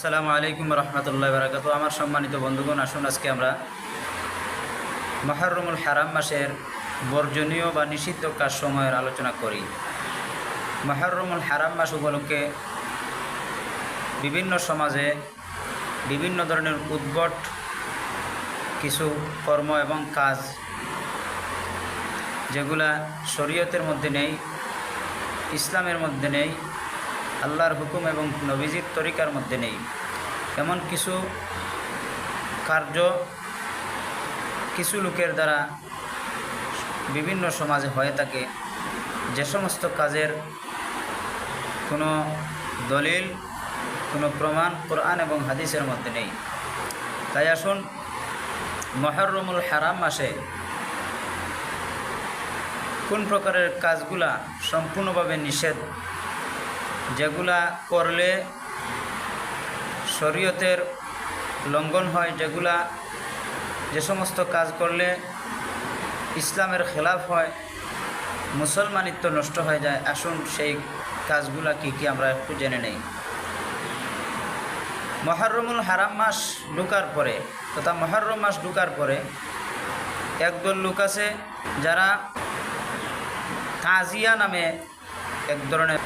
আসসালামু আলাইকুম রহমতুল্লাহ বারাকাত আমার সম্মানিত বন্ধুগণ, আসুন আজকে আমরা মহারমুল হারাম মাসের বর্জনীয় বা নিষিদ্ধ কাজ সময়ের আলোচনা করি। মহারমুল হারাম মাস উপলক্ষে বিভিন্ন সমাজে বিভিন্ন ধরনের উদ্ভট কিছু কর্ম এবং কাজ যেগুলা শরীয়তের মধ্যে নেই, ইসলামের মধ্যে নেই আল্লাহর হুকুম এবং নবীজির তরিকার মধ্যে নেই। এমন কিছু কার্য কিছু লোকের দ্বারা বিভিন্ন সমাজে হয়ে থাকে। যে সমস্ত কাজের কোনো দলিল, কোনো প্রমাণ কোরআন এবং হাদিসের মধ্যে নেই। তাই আসুন, মহরমুল হারাম মাসে কোন প্রকারের কাজগুলা সম্পূর্ণভাবে নিষেধ যেগুলা করলে শরীয়তের লঙ্ঘন হয়, যেগুলা যে সমস্ত কাজ করলে ইসলামের খেলাফ হয়, মুসলমানিত্ব নষ্ট হয়ে যায়, আসুন সেই কাজগুলা কি কি আমরা একটু জেনে নেই। মহরমুল হারাম মাস ঢুকার পরে, তথা মহরম মাস ঢুকার পরে একদল লোক আছে যারা তাজিয়া নামে এক ধরনের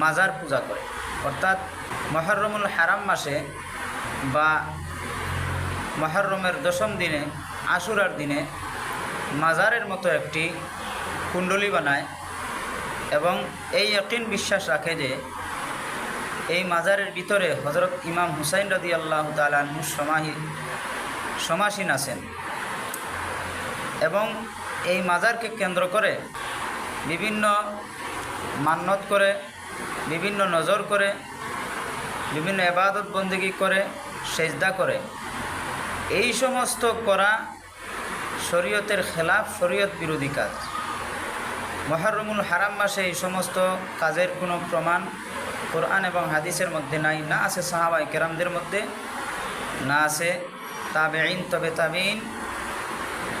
মাজার পূজা করে। অর্থাৎ মহরমুল হারাম মাসে বা মহরমের দশম দিনে, আশুরার দিনে মাজারের মতো একটি কুণ্ডলী বানায় এবং এই একটিন বিশ্বাস রাখে যে এই মাজারের ভিতরে হজরত ইমাম হুসাইন রদি আল্লাহ তালু সমাহি, সমাসীন আছেন এবং এই মাজারকে কেন্দ্র করে বিভিন্ন মান্যত করে বিভিন্ন নজর করে, বিভিন্ন এবাদত বন্দিগি করে, সেজদা করে। এই সমস্ত করা শরীয়তের খেলাফ, শরীয়ত বিরোধী কাজ। মহরমুল হারাম মাসে এই সমস্ত কাজের কোনো প্রমাণ কোরআন এবং হাদিসের মধ্যে নাই, না আছে সাহাবাই কেরামদের মধ্যে, না আছে তাবে আইন তবে তাবিন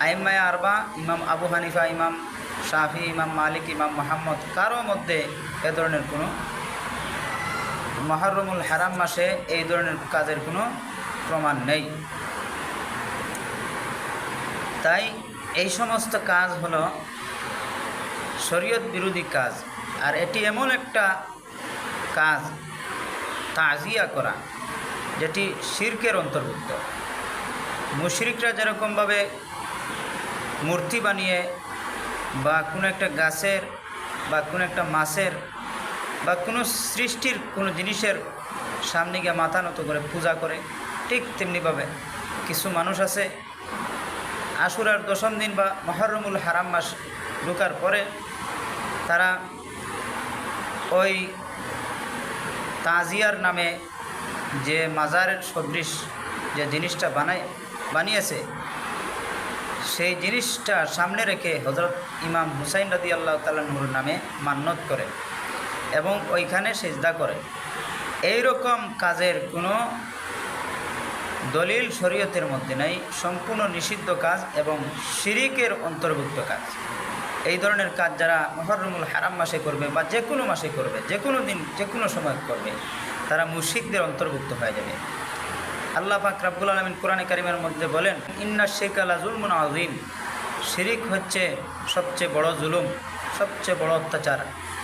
আইম্মায় আরবা, ইমাম আবু হানিফা, ইমাম শাফি, ইমাম মালিক, ইমাম মোহাম্মদ, কারও মধ্যে এ ধরনের কোনো মহরমুল হারাম মাসে এই ধরনের কাজের কোনো প্রমাণ নেই। তাই এই সমস্ত কাজ হলো শরীয়ত বিরোধী কাজ, আর এটি এমন একটা কাজ, তাজিয়া করা, যেটি শির্কের অন্তর্ভুক্ত। মুশরিকরা যেরকমভাবে মূর্তি বানিয়ে বা কোনো একটা গাছের বা কোনো একটা মাছের বা কোনো সৃষ্টির কোনো জিনিসের সামনে গিয়ে মাথা নত করে পূজা করে, ঠিক তেমনিভাবে কিছু মানুষ আছে, আশুরার দশম দিন বা মহরমুল হারাম মাস ঢুকার পরে তারা ওই তাজিয়ার নামে যে মাজারের সদৃশ যে জিনিসটা বানায়, বানিয়েছে সেই জিনিসটা সামনে রেখে হজরত ইমাম হুসাইন রাদি আল্লাহ তালুর নামে মান্যত করে এবং ওইখানে সেজদা করে। এই রকম কাজের কোনো দলিল শরীয়তের মধ্যে নেই, সম্পূর্ণ নিষিদ্ধ কাজ এবং শিরিকের অন্তর্ভুক্ত কাজ। এই ধরনের কাজ যারা মহরমুল হারাম মাসে করবে বা যে কোনো মাসে করবে যে কোনো দিন যে কোনো সময় করবে, তারা মুশিকদের অন্তর্ভুক্ত হয়ে যাবে। আল্লাহ পাক রাব্বুল আলমিন কোরআনে কারিমের মধ্যে বলেন, ইন্না শেখ আলা জুলমুন আজিম শিরিক হচ্ছে সবচেয়ে বড় জুলুম, সবচেয়ে বড় অত্যাচার।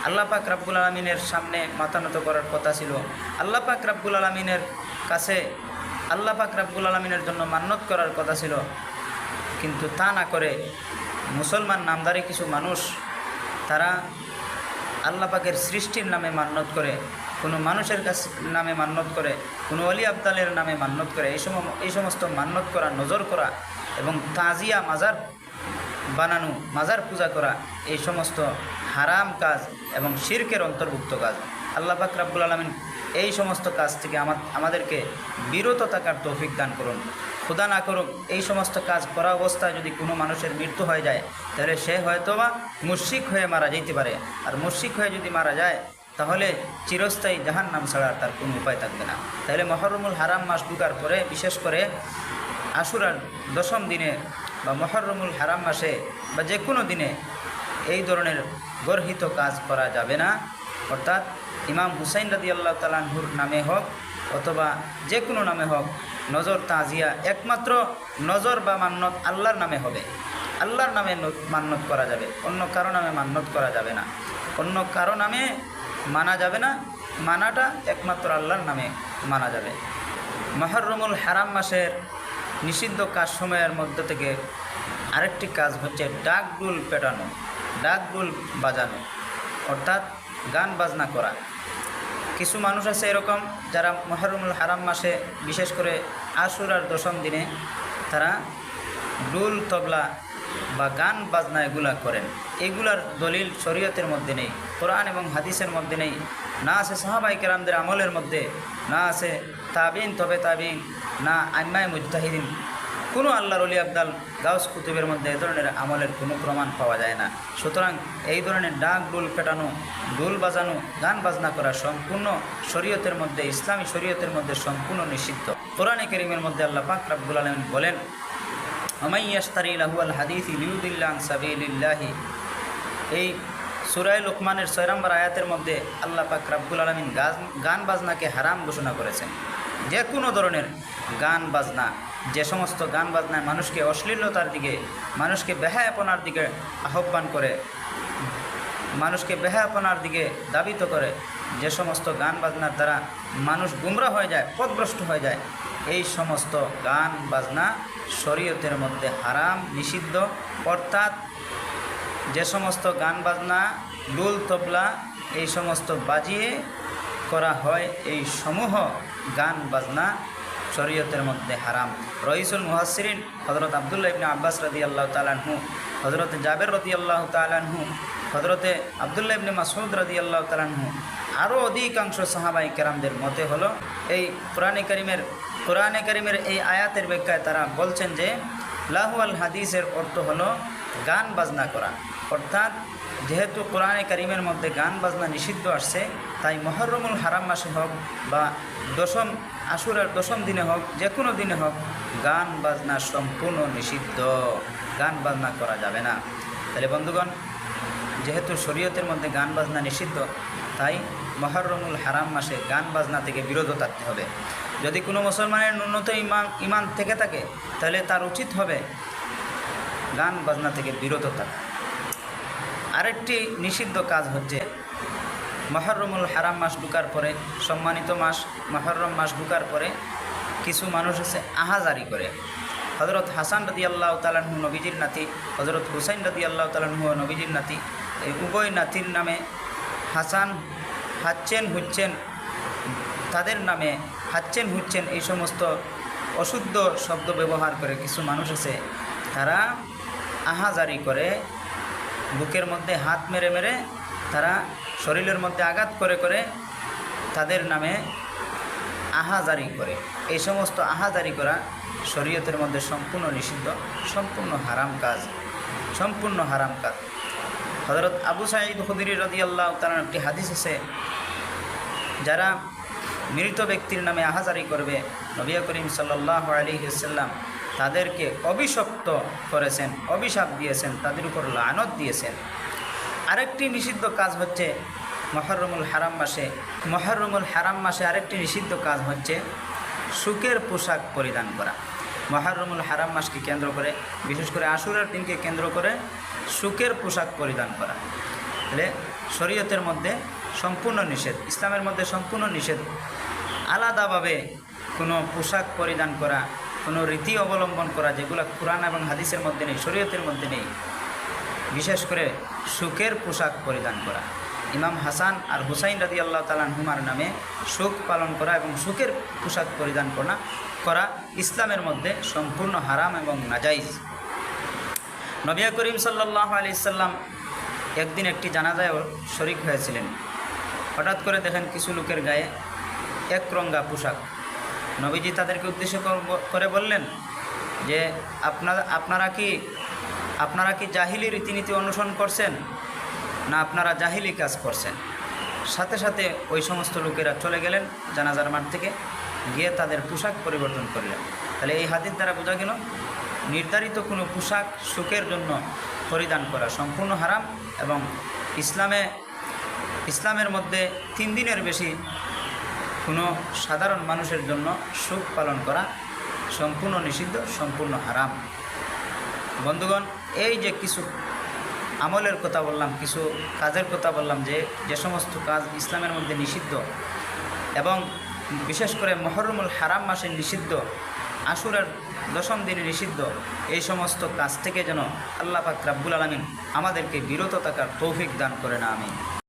আল্লাহ পাক রাব্বুল আলমিনের সামনে মাতানত করার কথা ছিল। আল্লাহ পাক রাব্বুল আলমিনের কাছে, আল্লাহ পাক রাব্বুল আলমিনের জন্য মান্যত করার কথা ছিল। কিন্তু তা না করে মুসলমান নামদারি কিছু মানুষ, তারা আল্লাহ পাকের সৃষ্টির নামে মান্যত করে। কোনো মানুষের কাছে নামে মান্যত করে, কোনো অলি আবদালের নামে মান্যত করে, এই সম, এই সমস্ত মান্যত করা, নজর করা এবং তাজিয়া মাজার বানানো, মাজার পূজা করা, এই সমস্ত হারাম কাজ এবং শির্কের অন্তর্ভুক্ত কাজ। আল্লাহ পাক রাব্বুল আলমিন এই সমস্ত কাজ থেকে আমাদেরকে বিরত থাকার তৌফিক দান করুন। ক্ষুদা না করুক, এই সমস্ত কাজ করা অবস্থায় যদি কোনো মানুষের মৃত্যু হয়ে যায়, তাহলে সে হয়তো বা মুশিক হয়ে মারা যেতে পারে। আর মুশিক হয়ে যদি মারা যায় তাহলে চিরস্থায়ী জাহান নাম ছাড়া তার কোনো উপায় থাকবে না। তাহলে মহরমুল হারাম মাস ঢুকার পরে বিশেষ করে আশুরার দশম দিনে বা মহরমুল হারাম মাসে বা যে কোনো দিনে এই ধরনের গর্হিত কাজ করা যাবে না। অর্থাৎ ইমাম হুসাইন রাদি আল্লাহ তালাহুর নামে হোক অথবা যে কোনো নামে হোক নজর তাজিয়া একমাত্র নজর বা মান্যত আল্লাহর নামে হবে। আল্লাহর নামে মান্যত করা যাবে। অন্য কারও নামে মান্যত করা যাবে না। অন্য কারও নামে মানা যাবে না, মানাটা একমাত্র আল্লাহর নামে মানা যাবে। মহরমুল হারাম মাসের নিষিদ্ধ কাজ সময়ের মধ্যে থেকে আরেকটি কাজ হচ্ছে ডাক ডুল পেটানো ডাক ডুল বাজানো, অর্থাৎ গান বাজনা করা। কিছু মানুষ আছে এরকম যারা মহরমুল হারাম মাসে বিশেষ করে আশুর আর দশম দিনে তারা ডুল তবলা বা গান বাজনা এগুলা করেন। এগুলার দলিল শরীয়তের মধ্যে নেই, কোরআন এবং হাদিসের মধ্যে নেই। না আছে সাহাবাই কেরামদের আমলের মধ্যে, না আছে তাবিন তবে তাবিন না আইমায় মুজতাহিদিন। কোনো আল্লাহর অলি আবদাল গাউস কুতুবের মধ্যে এ ধরনের আমলের কোনো প্রমাণ পাওয়া যায় না। সুতরাং এই ধরনের ডাক ডুল পেটানো ডুল বাজানো, গান বাজনা করা সম্পূর্ণ শরীয়তের মধ্যে, ইসলামী শরীয়তের মধ্যে সম্পূর্ণ নিষিদ্ধ। কোরআনে করিমের মধ্যে আল্লাহ পাক রাব্বুল আলমিন বলেন আমাইয়াস্তারি লাহুয়াল হাদিস ইলিউদ্দিল্লাহ সাবিল্লাহি এই সুরাই লোকমানের ছয় নম্বর আয়াতের মধ্যে আল্লাহ পাক রাব্বুল আলমিন গান গান বাজনাকে হারাম ঘোষণা করেছেন। যে কোনো ধরনের গান বাজনা, যে সমস্ত গান বাজনায় মানুষকে অশ্লীলতার দিকে, মানুষকে বেহায়াপনার দিকে আহ্বান করে, মানুষকে বেহায়াপনার দিকে দাবিত করে যে সমস্ত গান বাজনার দ্বারা মানুষ গুমরা হয়ে যায় পথভ্রষ্ট হয়ে যায়, এই সমস্ত গান বাজনা শরীয়তের মধ্যে হারাম, নিষিদ্ধ। অর্থাৎ যে সমস্ত গান বাজনা, লুল তবলা, এই সমস্ত বাজিয়ে করা হয়, এই সমূহ গান বাজনা শরীয়তের মধ্যে হারাম। রইসুল মুহাসিরিন হজরত আবদুল্লাহ ইবনে আব্বাস রদি আল্লাহ তালানহু হজরত জাবের রদি আল্লাহ তালানহু হজরতে আবদুল্লাহ ইবনে মাসুদ রদি আল্লাহ তালানহু আরও অধিকাংশ সাহাবাই কেরামদের মতে হলো, এই কোরআনে করিমের কোরআনে করিমের এই আয়াতের ব্যাখ্যায় তারা বলছেন যে, লাহু আল হাদিসের অর্থ হলো গান বাজনা করা। অর্থাৎ যেহেতু কোরআনে করিমের মধ্যে গান বাজনা নিষিদ্ধ আসছে, তাই মহরমুল হারাম মাসে হোক বা দশম আশুরার দশম দিনে হোক যে কোনো দিনে হোক, গান বাজনা সম্পূর্ণ নিষিদ্ধ। গান বাজনা করা যাবে না। তাহলে বন্ধুগণ, যেহেতু শরীয়তের মধ্যে গান বাজনা নিষিদ্ধ, তাই মহরমুল হারাম মাসে গান বাজনা থেকে বিরত থাকতে হবে। যদি কোনো মুসলমানের ন্যূনতম ইমান ইমান থেকে থাকে, তাহলে তার উচিত হবে গান বাজনা থেকে বিরত থাকা। আরেকটি নিষিদ্ধ কাজ হচ্ছে, মহরমুল হারাম মাস ঢুকার পরে, সম্মানিত মাস, মহরম মাস ঢুকার পরে কিছু মানুষ আছে আহাজারি করে। হজরত হাসান রদি আল্লাহ তালাহু নবীজির নাতি হজরত হুসাইন রদি আল্লাহ তালাহু নবীজির নাতি, এই উভয় নাতির নামে হাসান হাচ্ছেন, হুচ্ছেন, তাদের নামে হাচ্ছেন, হুচ্ছেন এই সমস্ত অশুদ্ধ শব্দ ব্যবহার করে কিছু মানুষ আছে, তারা আহাজারি করে, বুকের মধ্যে হাত মেরে মেরে, তারা শরীরের মধ্যে আঘাত করে করে তাদের নামে আহাজারি করে। এই সমস্ত আহাজারি করা শরীয়তের মধ্যে সম্পূর্ণ নিষিদ্ধ, সম্পূর্ণ হারাম কাজ, সম্পূর্ণ হারাম কাজ। হজরত আবু সাঈদ হুদির রদি আল্লাহ তার একটি হাদিস আছে, যারা মৃত ব্যক্তির নামে আহাজারি করবে নবিয়া করিম সাল্লাহ আলিহাল্লাম তাদেরকে অভিশপ্ত করেছেন, অভিশাপ দিয়েছেন, তাদের উপর লানত দিয়েছেন। আরেকটি নিষিদ্ধ কাজ হচ্ছে মহরমুল হারাম মাসে। মহরমুল হারাম মাসে আরেকটি নিষিদ্ধ কাজ হচ্ছে সুখের পোশাক পরিধান করা। মহরমুল হারাম মাসকে কেন্দ্র করে, বিশেষ করে আশুরের দিনকে কেন্দ্র করে সুখের পোশাক পরিধান করা। তাহলে শরীয়তের মধ্যে সম্পূর্ণ নিষেধ, ইসলামের মধ্যে সম্পূর্ণ নিষেধ, আলাদাভাবে কোনো পোশাক পরিধান করা, কোনো রীতি অবলম্বন করা, যেগুলো কোরআন এবং হাদিসের মধ্যে নেই, শরীয়তের মধ্যে নেই, বিশেষ করে সুখের পোশাক পরিধান করা। ইমাম হাসান আর হুসাইন রাদি আল্লাহ তালান হুমার নামে সুখ পালন করা এবং সুখের পোশাক পরিধান করা করা ইসলামের মধ্যে সম্পূর্ণ হারাম এবং নাজাইজ। নবিয়া করিম সাল্লাহ আলি সাল্লাম একদিন একটি জানাজায় শরিক হয়েছিলেন। হঠাৎ করে দেখেন কিছু লোকের গায়ে এক রঙ্গা পোশাক। নবীজি তাদেরকে উদ্দেশ্য করে বললেন যে, আপনারা আপনারা কি আপনারা কি জাহিলি রীতিনীতি অনুসরণ করছেন? না আপনারা জাহিলি কাজ করছেন। সাথে সাথে ওই সমস্ত লোকেরা চলে গেলেন জানাজার মাঠ থেকে, গিয়ে তাদের পোশাক পরিবর্তন করলেন। তাহলে এই হাদির দ্বারা বোঝা গেল, নির্ধারিত কোনো পোশাক সুখের জন্য পরিধান করা সম্পূর্ণ হারাম এবং ইসলামে, ইসলামের মধ্যে তিন দিনের বেশি কোনো সাধারণ মানুষের জন্য সুখ পালন করা সম্পূর্ণ নিষিদ্ধ, সম্পূর্ণ হারাম। বন্ধুগণ, এই যে কিছু আমলের কথা বললাম, কিছু কাজের কথা বললাম যে যে সমস্ত কাজ ইসলামের মধ্যে নিষিদ্ধ এবং বিশেষ করে মহরমুল হারাম মাসে নিষিদ্ধ, আশুরের দশম দিনে নিষিদ্ধ, এই সমস্ত কাজ থেকে যেন আল্লাহ পাক রাব্বুল আলমিন আমাদেরকে বিরত থাকার তৌফিক দান করে না আমি